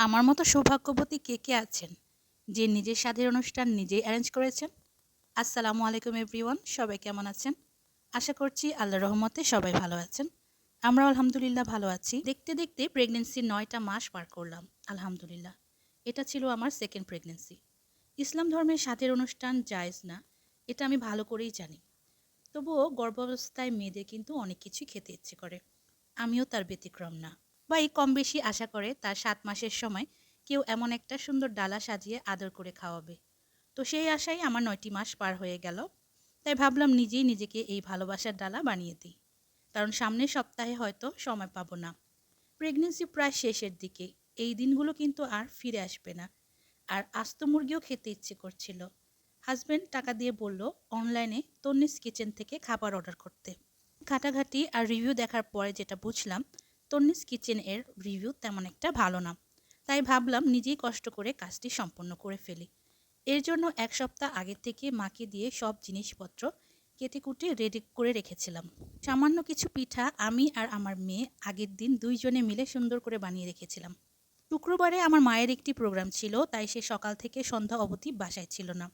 আমার মতো সৌভাগ্যবতী কে কে আছেন? যে নিজের স্বাধীন অনুষ্ঠান নিজেই অ্যারেঞ্জ করেছেন? আসসালামু আলাইকুম এভরিওয়ান সবাই কেমন আছেন? আশা করছি আল্লাহ রহমতে সবাই ভালো আছেন। আমরা আলহামদুলিল্লাহ ভালো আছি। দেখতে দেখতে প্রেগনেন্সির নয়টা মাস পার করলাম, আলহামদুলিল্লাহ। এটা ছিল আমার সেকেন্ড প্রেগনেন্সি ইসলাম ধর্মের স্বাদের অনুষ্ঠান জায়েজ না, এটা আমি ভালো করেই জানি। তবুও গর্ভাবস্থায় মেয়েদের কিন্তু অনেক কিছুই খেতে ইচ্ছে করে। আমিও তার ব্যতিক্রম না। বা এই কম বেশি আশা করে তার সাত মাসের সময় কেউ এমন একটা সুন্দর ডালা সাজিয়ে আদর করে খাওয়াবে। তো সেই আশাই আমার নয়টি মাস পার হয়ে গেল। তাই ভাবলাম নিজেই নিজেকে এই ভালোবাসার ডালা বানিয়ে দিই। কারণ সামনের সপ্তাহে হয়তো সময় পাবো না। প্রেগনেন্সি প্রায় শেষের দিকে। এই দিনগুলো কিন্তু আর ফিরে আসবে না। আর আস্ত মুরগিও খেতে ইচ্ছে করছিল। হাজব্যান্ড টাকা দিয়ে বলল অনলাইনে তন্নিস কিচেন থেকে খাবার অর্ডার করতে। ঘাটাঘাটি আর রিভিউ দেখার পরে যেটা বুঝলাম তন্নিস কিচেন এর রিভিউ তেমন একটা ভালো না। তাই ভাবলাম নিজেই কষ্ট করে কাজটি সম্পন্ন করে ফেলি। এর জন্য এক সপ্তাহ আগে থেকে মাকে দিয়ে সব জিনিসপত্র কেটে কুটে রেডি করে রেখেছিলাম। সামান্য কিছু পিঠা আমি আর আমার মেয়ে আগের দিন দুইজনে মিলে সুন্দর করে বানিয়ে রেখেছিলাম। শুক্রবারে আমার মায়ের একটি প্রোগ্রাম ছিল, তাই সে সকাল থেকে সন্ধ্যা অবধি বাসায় ছিল না।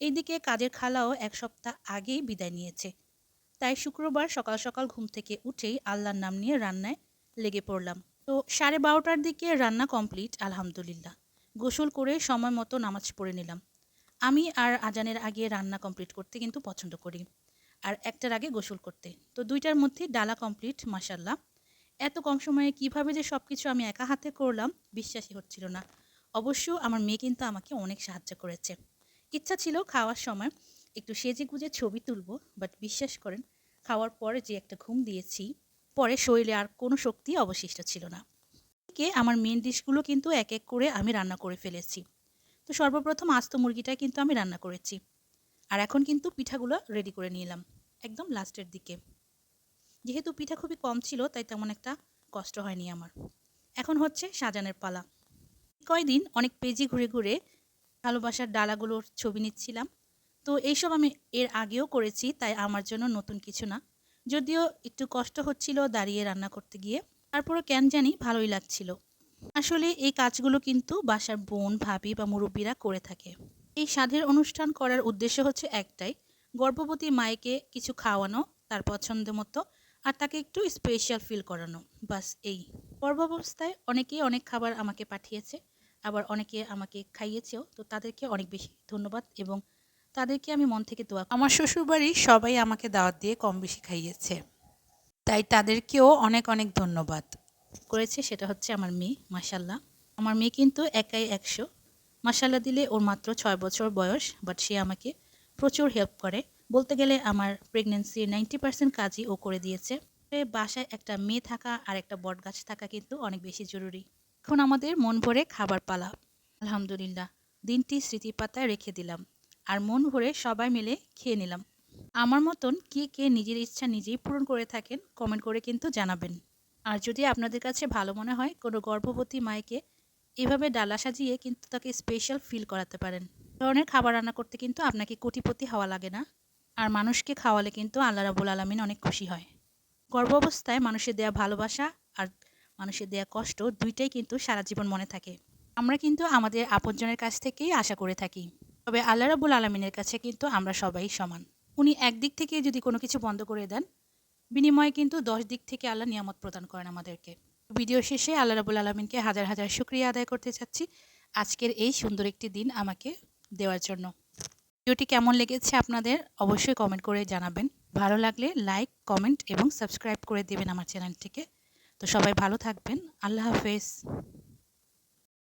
এইদিকে কাজের খালাও এক সপ্তাহ আগেই বিদায় নিয়েছে। তাই শুক্রবার সকাল সকাল ঘুম থেকে উঠেই আল্লাহর নাম নিয়ে রান্নায় লেগে পড়লাম। তো সাড়ে বারোটার দিকে রান্না কমপ্লিট, আলহামদুলিল্লাহ। গোসল করে সময় মতো নামাজ পড়ে নিলাম। আমি আর আজানের আগে রান্না কমপ্লিট করতে কিন্তু পছন্দ করি। আর একটার আগে গোসল করতে। তো দুইটার মধ্যে ডালা কমপ্লিট মাসাল্লাহ এত কম সময়ে কীভাবে যে সব কিছু আমি একা হাতে করলাম, বিশ্বাসই হচ্ছিল না। অবশ্য আমার মেয়ে কিন্তু আমাকে অনেক সাহায্য করেছে। ইচ্ছা ছিল খাওয়ার সময় একটু সেজে গুজে ছবি তুলব, বাট বিশ্বাস করেন, খাওয়ার পরে যে একটা ঘুম দিয়েছি পরে শরীরে আর কোনো শক্তি অবশিষ্ট ছিল না। কে আমার মেন ডিশগুলো কিন্তু এক এক করে আমি রান্না করে ফেলেছি। তো সর্বপ্রথম আস্ত মুরগিটা কিন্তু আমি রান্না করেছি। আর এখন কিন্তু পিঠাগুলো রেডি করে নিলাম, একদম লাস্টের দিকে। যেহেতু পিঠা খুবই কম ছিল, তাই তেমন একটা কষ্ট হয়নি আমার। এখন হচ্ছে সাজানের পালা। কয়দিন অনেক পেজি ঘুরে ঘুরে ভালোবাসার ডালাগুলোর ছবি নিচ্ছিলাম। তো এইসব আমি এর আগেও করেছি, তাই আমার জন্য নতুন কিছু না। যদিও একটু কষ্ট হচ্ছিল দাঁড়িয়ে রান্না করতে গিয়ে, তারপরও কেন জানি ভালোই লাগছিল। আসলে এই কাজগুলো কিন্তু বাসার বোন, ভাবি বা মুরব্বীরা করে থাকে। এই স্বাদের অনুষ্ঠান করার উদ্দেশ্য হচ্ছে একটাই, গর্ভবতী মায়েকে কিছু খাওয়ানো তার পছন্দ মতো আর তাকে একটু স্পেশাল ফিল করানো। বাস এই। গর্ভাবস্থায় অনেকেই অনেক খাবার আমাকে পাঠিয়েছে, আবার অনেকে আমাকে খাইয়েছেও, তো তাদেরকে অনেক বেশি ধন্যবাদ এবং তাদেরকে আমি মন থেকে দোয়া আমার শ্বশুরবাড়ির সবাই আমাকে দাওয়াত দিয়ে কম বেশি খাইয়েছে। তাই তাদেরকেও অনেক অনেক ধন্যবাদ। করেছে সেটা হচ্ছে আমার মেয়ে মাসাল্লাহ আমার মেয়ে কিন্তু একাই একশো। মাসাল্লাহ দিলে ওর মাত্র ছয় বছর বয়স বাট সে আমাকে প্রচুর হেল্প করে। বলতে গেলে আমার প্রেগনেন্সির নাইনটি পার্সেন্ট কাজই ও করে দিয়েছে। বাসায় একটা মেয়ে থাকা আর একটা বট গাছ থাকা কিন্তু অনেক বেশি জরুরি। এখন আমাদের মন ভরে খাবার পালা। আলহামদুলিল্লাহ, দিনটি স্মৃতিপাতায় রেখে দিলাম। আর মন ভরে সবাই মিলে খেয়ে নিলাম। আমার মতন কে কে নিজের ইচ্ছা নিজেই পূরণ করে থাকেন কমেন্ট করে কিন্তু জানাবেন। আর যদি আপনাদের কাছে ভালো মনে হয়, কোনো গর্ভবতী মায়েকে এভাবে ডালা সাজিয়ে কিন্তু তাকে স্পেশাল ফিল করাতে পারেন। ধরনের খাবার রান্না করতে কিন্তু আপনাকে কোটিপতি হওয়া লাগে না। আর মানুষকে খাওয়ালে কিন্তু আল্লাহ রাবুল আলমিন অনেক খুশি হয়। গর্ভ অবস্থায় মানুষের দেয়া ভালোবাসা আর মানুষের দেয়া কষ্ট দুইটাই কিন্তু সারা জীবন মনে থাকে। আমরা কিন্তু আমাদের আপনজনের কাছ থেকেই আশা করে থাকি। তবে আল্লাহ রাবুল আলমিনের কাছে কিন্তু আমরা সবাই সমান। উনি একদিক থেকে যদি কোনো কিছু বন্ধ করে দেন, বিনিময়ে কিন্তু দশ দিক থেকে আল্লাহ নিয়ামত প্রদান করেন আমাদেরকে। ভিডিও শেষে আল্লাহ রাবুল আলমিনকে হাজার হাজার শুক্রিয়া আদায় করতে চাচ্ছি। আজকের এই সুন্দর একটি দিন আমাকে দেওয়ার জন্য। ভিডিওটি কেমন লেগেছে আপনাদের অবশ্যই কমেন্ট করে জানাবেন। ভালো লাগলে লাইক কমেন্ট এবং সাবস্ক্রাইব করে দেবেন আমার চ্যানেলটিকে তো সবাই ভালো থাকবেন। আল্লাহ হাফেজ।